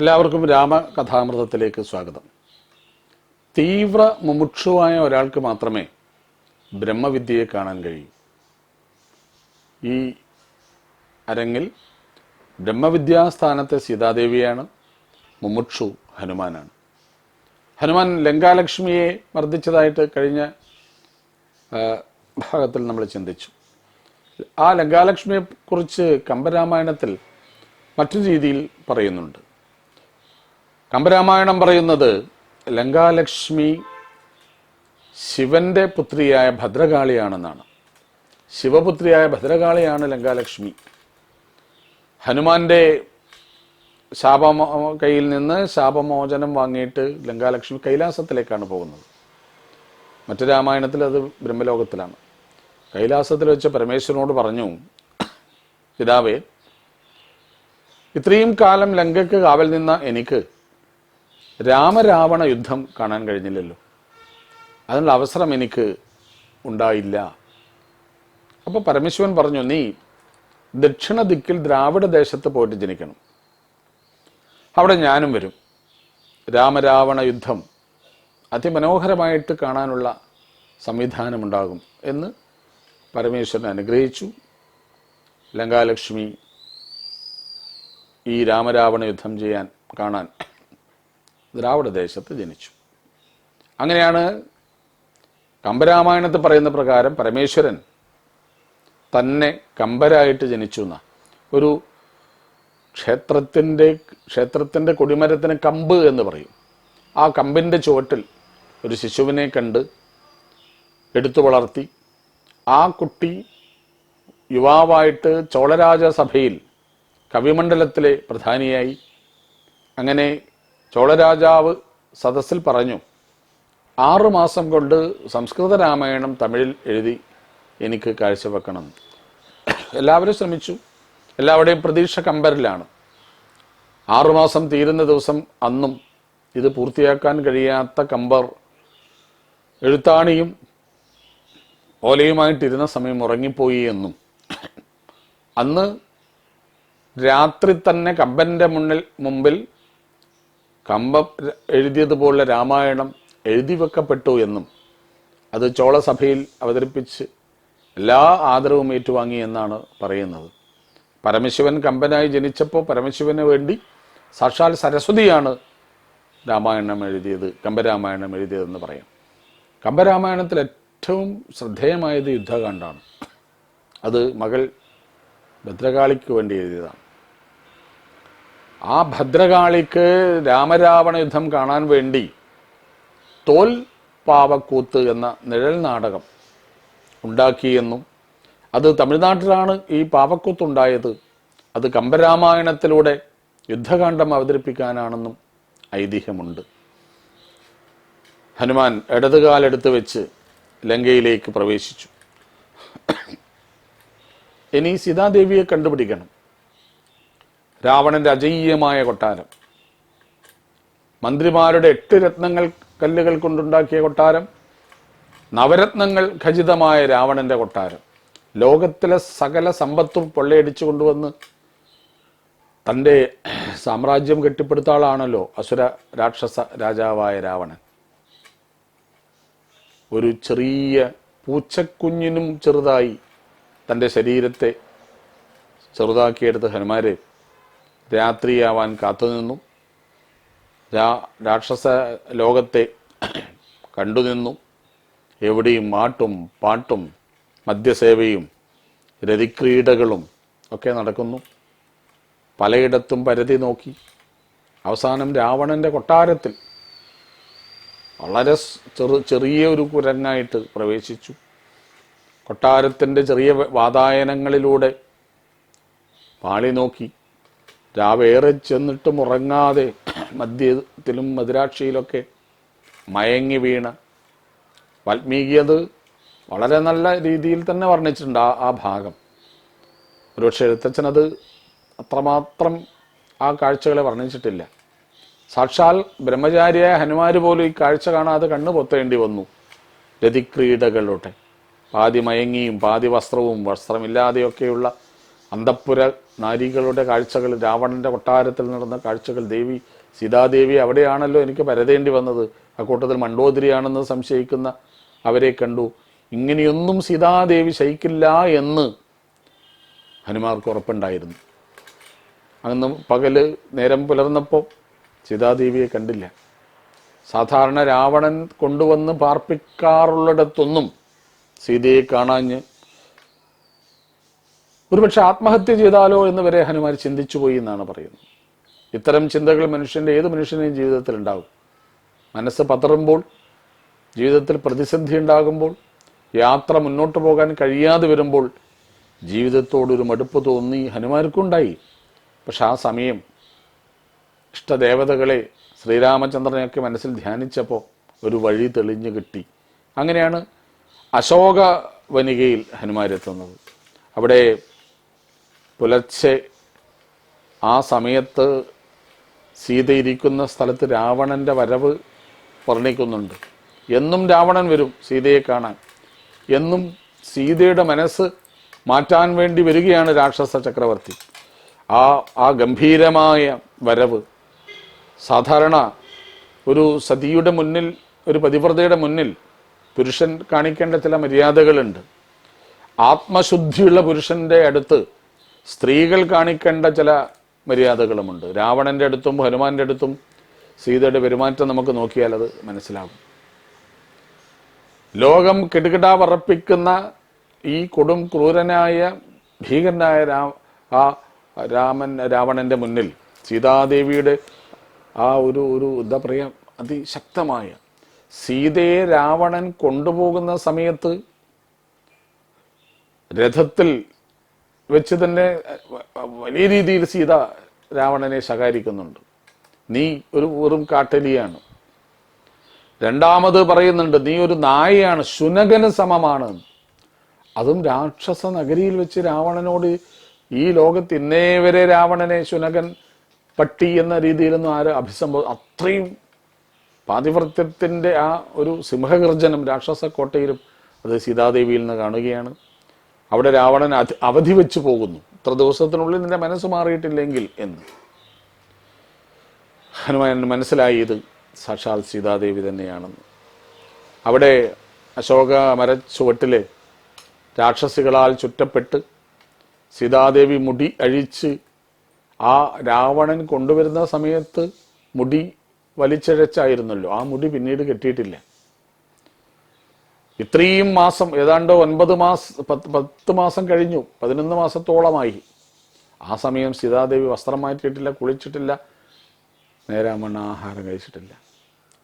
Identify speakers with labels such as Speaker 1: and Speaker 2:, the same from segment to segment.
Speaker 1: എല്ലാവർക്കും രാമകഥാമൃതത്തിലേക്ക് സ്വാഗതം. തീവ്ര മുമുക്ഷുവായ ഒരാൾക്ക് മാത്രമേ ബ്രഹ്മവിദ്യയെ കാണാൻ കഴിയൂ. ഈ അരങ്ങിൽ ബ്രഹ്മവിദ്യാസ്ഥാനത്തെ സീതാദേവിയാണ് മുമുക്ഷു ഹനുമാനാണ്. ഹനുമാൻ ലങ്കാലക്ഷ്മിയെ മർദ്ദിച്ചതായിട്ട് കഴിഞ്ഞ ഭാഗത്തിൽ നമ്മൾ ചിന്തിച്ചു. ആ ലങ്കാലക്ഷ്മിയെ കുറിച്ച് കമ്പരാമായണത്തിൽ മറ്റു രീതിയിൽ പറയുന്നുണ്ട്. കമ്പരാമായണം പറയുന്നത് ലങ്കാലക്ഷ്മി ശിവന്റെ പുത്രിയായ ഭദ്രകാളിയാണെന്നാണ്. ശിവപുത്രിയായ ഭദ്രകാളിയാണ് ലങ്കാലക്ഷ്മി. ഹനുമാന്റെ ശാപമോ കയ്യിൽ നിന്ന് ശാപമോചനം വാങ്ങിയിട്ട് ലങ്കാലക്ഷ്മി കൈലാസത്തിലേക്കാണ് പോകുന്നത്. മറ്റു രാമായണത്തിൽ അത് ബ്രഹ്മലോകത്തിലാണ്. കൈലാസത്തിൽ വെച്ച് പരമേശ്വരനോട് പറഞ്ഞു പിതാവേ ഇത്രയും കാലം ലങ്കയ്ക്ക് കാവൽ നിന്ന എനിക്ക് രാമരാവണ യുദ്ധം കാണാൻ കഴിഞ്ഞില്ലല്ലോ. അതിനുള്ള അവസരം എനിക്ക് ഉണ്ടായില്ല. അപ്പോൾ പരമേശ്വരൻ പറഞ്ഞു നീ ദക്ഷിണ ദിക്കിൽ ദ്രാവിഡ ദേശത്ത് പോയിട്ട് ജനിക്കണം. അവിടെ ഞാനും വരും. രാമരാവണ യുദ്ധം അതിമനോഹരമായിട്ട് കാണാനുള്ള സംവിധാനമുണ്ടാകും എന്ന് പരമേശ്വരൻ അനുഗ്രഹിച്ചു. ലങ്കാലക്ഷ്മി ഈ രാമരാവണ യുദ്ധം ചെയ്യാൻ കാണാൻ ദ്രാവിഡ ദേശത്ത് ജനിച്ചു. അങ്ങനെയാണ് കമ്പരാമായണത്തിൽ പറയുന്ന പ്രകാരം പരമേശ്വരൻ തന്നെ കമ്പരായിട്ട് ജനിച്ചു എന്ന. ഒരു ക്ഷേത്രത്തിന്റെ ക്ഷേത്രത്തിന്റെ കൊടിമരത്തിന് കമ്പ് എന്ന് പറയും. ആ കമ്പിന്റെ ചുവട്ടിൽ ഒരു ശിശുവിനെ കണ്ട് എടുത്തു വളർത്തി ആ കുട്ടി യുവാവായിട്ട് ചോളരാജ സഭയിൽ കവിമണ്ഡലത്തിലെ പ്രധാനിയായി. അങ്ങനെ ചോളരാജാവ് സദസ്സിൽ പറഞ്ഞു ആറു മാസം കൊണ്ട് സംസ്കൃത രാമായണം തമിഴിൽ എഴുതി എനിക്ക് കാഴ്ചവെക്കണം. എല്ലാവരും ശ്രമിച്ചു. എല്ലാവരുടെയും പ്രതീക്ഷ കമ്പരിലാണ്. ആറുമാസം തീരുന്ന ദിവസം അന്നും ഇത് പൂർത്തിയാക്കാൻ കഴിയാത്ത കമ്പർ എഴുത്താണിയും ഓലയുമായിട്ടിരുന്ന സമയം ഉറങ്ങിപ്പോയി എന്നും. അന്ന് രാത്രി തന്നെ കമ്പന്റെ മുന്നിൽ മുമ്പിൽ കമ്പ എഴുതിയതുപോലെ രാമായണം എഴുതി വെക്കപ്പെട്ടു എന്നും അത് ചോളസഭയിൽ അവതരിപ്പിച്ച് എല്ലാ ആദരവും ഏറ്റുവാങ്ങി എന്നാണ് പറയുന്നത്. പരമശിവൻ കമ്പനായി ജനിച്ചപ്പോൾ പരമശിവന് വേണ്ടി സാക്ഷാൽ സരസ്വതിയാണ് രാമായണം എഴുതിയത് കമ്പരാമായണം എഴുതിയതെന്ന് പറയാം. കമ്പരാമായണത്തിൽ ഏറ്റവും ശ്രദ്ധേയമായത് യുദ്ധകാന്ഡാണ് അത് മകൾ ഭദ്രകാളിക്ക് വേണ്ടി എഴുതിയതാണ്. ആ ഭദ്രകാളിക്ക് രാമരാവണ യുദ്ധം കാണാൻ വേണ്ടി തോൽ പാവക്കൂത്ത് എന്ന നിഴൽ നാടകം ഉണ്ടാക്കിയെന്നും അത് തമിഴ്നാട്ടിലാണ് ഈ പാവക്കൂത്ത് ഉണ്ടായത് അത് കമ്പരാമായണത്തിലൂടെ യുദ്ധകാന്ഡം അവതരിപ്പിക്കാനാണെന്നും ഐതിഹ്യമുണ്ട്. ഹനുമാൻ ഇടതുകാലെടുത്ത് വെച്ച് ലങ്കയിലേക്ക് പ്രവേശിച്ചു. ഇനി സീതാദേവിയെ കണ്ടുപിടിക്കണം. രാവണന്റെ അജയ്യമായ കൊട്ടാരം. മന്ത്രിമാരുടെ എട്ട് രത്നങ്ങൾ കല്ലുകൾ കൊണ്ടുണ്ടാക്കിയ കൊട്ടാരം നവരത്നങ്ങൾ ഖചിതമായ രാവണന്റെ കൊട്ടാരം. ലോകത്തിലെ സകല സമ്പത്തും കൊള്ളയടിച്ചു കൊണ്ടുവന്ന് തന്റെ സാമ്രാജ്യം കെട്ടിപ്പടുത്ത ആളാണല്ലോ അസുര രാക്ഷസ രാജാവായ രാവണൻ. ഒരു ചെറിയ പൂച്ചക്കുഞ്ഞിനും ചെറുതായി തന്റെ ശരീരത്തെ ചെറുതാക്കിയെടുത്ത ഹനുമാരെ രാത്രിയാവാൻ കാത്തുനിന്നു. രാ രാക്ഷസ ലോകത്തെ കണ്ടുനിന്നു. എവിടെയും മാട്ടും പാട്ടും മദ്യസേവയും രതിക്രീഡകളും ഒക്കെ നടക്കുന്നു. പലയിടത്തും പരതി നോക്കി. അവസാനം രാവണന്റെ കൊട്ടാരത്തിൽ വളരെ ചെറു ചെറിയ ഒരു കുരങ്ങായിട്ട് പ്രവേശിച്ചു. കൊട്ടാരത്തിന്റെ ചെറിയ വാതായനങ്ങളിലൂടെ പാളി നോക്കി. രാവേറെ ചെന്നിട്ടും ഉറങ്ങാതെ മദ്യത്തിലും മധുരാക്ഷിയിലൊക്കെ മയങ്ങി വീണ. വാൽമീകി അത് വളരെ നല്ല രീതിയിൽ തന്നെ വർണിച്ചിട്ടുണ്ട് ആ ആ ഭാഗം. ഒരുപക്ഷെ എഴുത്തച്ഛനത് അത്രമാത്രം ആ കാഴ്ചകളെ വർണിച്ചിട്ടില്ല. സാക്ഷാൽ ബ്രഹ്മചാരിയായ ഹനുമാര് പോലും ഈ കാഴ്ച കാണാതെ കണ്ണു പൊത്തേണ്ടി വന്നു. രതിക്രീഡകളുടെ പാതി മയങ്ങിയും പാതി വസ്ത്രവും വസ്ത്രമില്ലാതെയൊക്കെയുള്ള അന്തപ്പുര നാരികളുടെ കാഴ്ചകൾ രാവണന്റെ കൊട്ടാരത്തിൽ നടന്ന കാഴ്ചകൾ ദേവി സീതാദേവി അവിടെയാണല്ലോ എനിക്ക് പരതേണ്ടി വന്നത്. അക്കൂട്ടത്തിൽ മണ്ടോദരിയാണെന്ന് സംശയിക്കുന്ന അവരെ കണ്ടു. ഇങ്ങനെയൊന്നും സീതാദേവി ശയിക്കില്ല എന്ന് ഹനുമാർക്ക് ഉറപ്പുണ്ടായിരുന്നു. അന്ന് പകൽ നേരം പുലർന്നപ്പോൾ സീതാദേവിയെ കണ്ടില്ല. സാധാരണ രാവണൻ കൊണ്ടുവന്ന് പാർപ്പിക്കാറുള്ളിടത്തൊന്നും സീതയെ കാണാഞ്ഞ് ഒരുപക്ഷെ ആത്മഹത്യ ചെയ്താലോ എന്ന് വരെ ഹനുമാൻ ചിന്തിച്ചു പോയി എന്നാണ് പറയുന്നത്. ഇത്തരം ചിന്തകൾ മനുഷ്യന്റെ ഏത് മനുഷ്യനെയും ജീവിതത്തിൽ ഉണ്ടാകും. മനസ്സ് പതറുമ്പോൾ ജീവിതത്തിൽ പ്രതിസന്ധി ഉണ്ടാകുമ്പോൾ യാത്ര മുന്നോട്ട് പോകാൻ കഴിയാതെ വരുമ്പോൾ ജീവിതത്തോടൊരു മടുപ്പ് തോന്നി ഹനുമാർക്കുണ്ടായി. പക്ഷെ ആ സമയം ഇഷ്ടദേവതകളെ ശ്രീരാമചന്ദ്രനെയൊക്കെ മനസ്സിൽ ധ്യാനിച്ചപ്പോൾ ഒരു വഴി തെളിഞ്ഞു കിട്ടി. അങ്ങനെയാണ് അശോക വനികയിൽ ഹനുമാരെത്തുന്നത്. അവിടെ പുലർച്ചെ ആ സമയത്ത് സീത ഇരിക്കുന്ന സ്ഥലത്ത് രാവണന്റെ വരവ് വർണിക്കുന്നുണ്ട്. എന്നും രാവണൻ വരും സീതയെ കാണാൻ. എന്നും സീതയുടെ മനസ്സ് മാറ്റാൻ വേണ്ടി വരികയാണ് രാക്ഷസ ചക്രവർത്തി. ആ ആ ഗംഭീരമായ വരവ് സാധാരണ ഒരു സതിയുടെ മുന്നിൽ ഒരു പതിവ്രതയുടെ മുന്നിൽ പുരുഷൻ കാണിക്കേണ്ട ചില മര്യാദകളുണ്ട്. ആത്മശുദ്ധിയുള്ള പുരുഷന്റെ അടുത്ത് സ്ത്രീകൾ കാണിക്കേണ്ട ചില മര്യാദകളുമുണ്ട്. രാവണന്റെ അടുത്തും ഹനുമാന്റെ അടുത്തും സീതയുടെ പെരുമാറ്റം നമുക്ക് നോക്കിയാൽ അത് മനസ്സിലാകും ലോകം കിടുകിടാ പറപ്പിക്കുന്ന ഈ കൊടും ക്രൂരനായ ഭീകരനായ രാ ആ രാമൻ രാവണന്റെ മുന്നിൽ സീതാദേവിയുടെ ആ ഒരു ഒരു എന്താ പറയുക അതിശക്തമായ സീതയെ രാവണൻ കൊണ്ടുപോകുന്ന സമയത്ത് രഥത്തിൽ വെച്ച് തന്നെ വലിയ രീതിയിൽ സീത രാവണനെ ശകാരിക്കുന്നുണ്ട്. നീ ഒരു വെറും കാട്ടലിയാണ്. രണ്ടാമത് പറയുന്നുണ്ട് നീ ഒരു നായയാണ് ശുനകന് സമമാണ് അതും രാക്ഷസ നഗരിയിൽ വെച്ച് രാവണനോട് ഈ ലോകത്ത് ഇന്നേ വരെ രാവണനെ ശുനകൻ പട്ടി എന്ന രീതിയിലൊന്നും ആരും അഭിസംബോ അത്രയും പാതിവൃത്യത്തിന്റെ ആ ഒരു സിംഹഗർജനം രാക്ഷസ കോട്ടയിലും അത് സീതാദേവിയിൽ നിന്ന് കാണുകയാണ്. അവിടെ രാവണൻ അവധി വെച്ച് പോകുന്നു. ഇത്ര ദിവസത്തിനുള്ളിൽ നിന്റെ മനസ്സ് മാറിയിട്ടില്ലെങ്കിൽ എന്ന്. ഹനുമാൻ മനസ്സിലായി ഇത് സാക്ഷാൽ സീതാദേവി തന്നെയാണെന്ന്. അവിടെ അശോക മരച്ചുവട്ടിൽ രാക്ഷസികളാൽ ചുറ്റപ്പെട്ട് സീതാദേവി മുടി അഴിച്ച് ആ രാവണൻ കൊണ്ടുവരുന്ന സമയത്ത് മുടി വലിച്ചഴച്ചായിരുന്നല്ലോ. ആ മുടി പിന്നീട് കെട്ടിയിട്ടില്ല. ഇത്രയും മാസം ഏതാണ്ട് ഒൻപത് മാസം പത്ത് പത്ത് മാസം കഴിഞ്ഞു പതിനൊന്ന് മാസത്തോളമായി. ആ സമയം സീതാദേവി വസ്ത്രം മാറ്റിയിട്ടില്ല കുളിച്ചിട്ടില്ല നേരാമണ്ണ ആഹാരം കഴിച്ചിട്ടില്ല.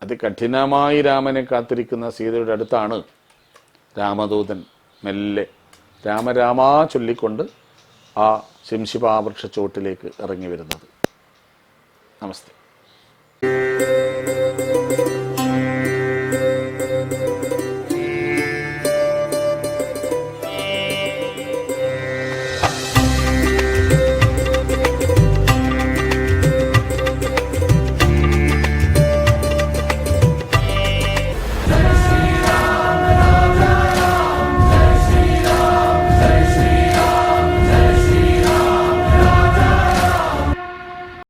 Speaker 1: അതികഠിനമായി രാമനെ കാത്തിരിക്കുന്ന സീതയുടെ അടുത്താണ് രാമദൂതൻ മെല്ലെ രാമരാമാ ചൊല്ലിക്കൊണ്ട് ആ ശംശിപാവൃക്ഷ ചോട്ടിലേക്ക് ഇറങ്ങി വരുന്നത്. നമസ്തേ.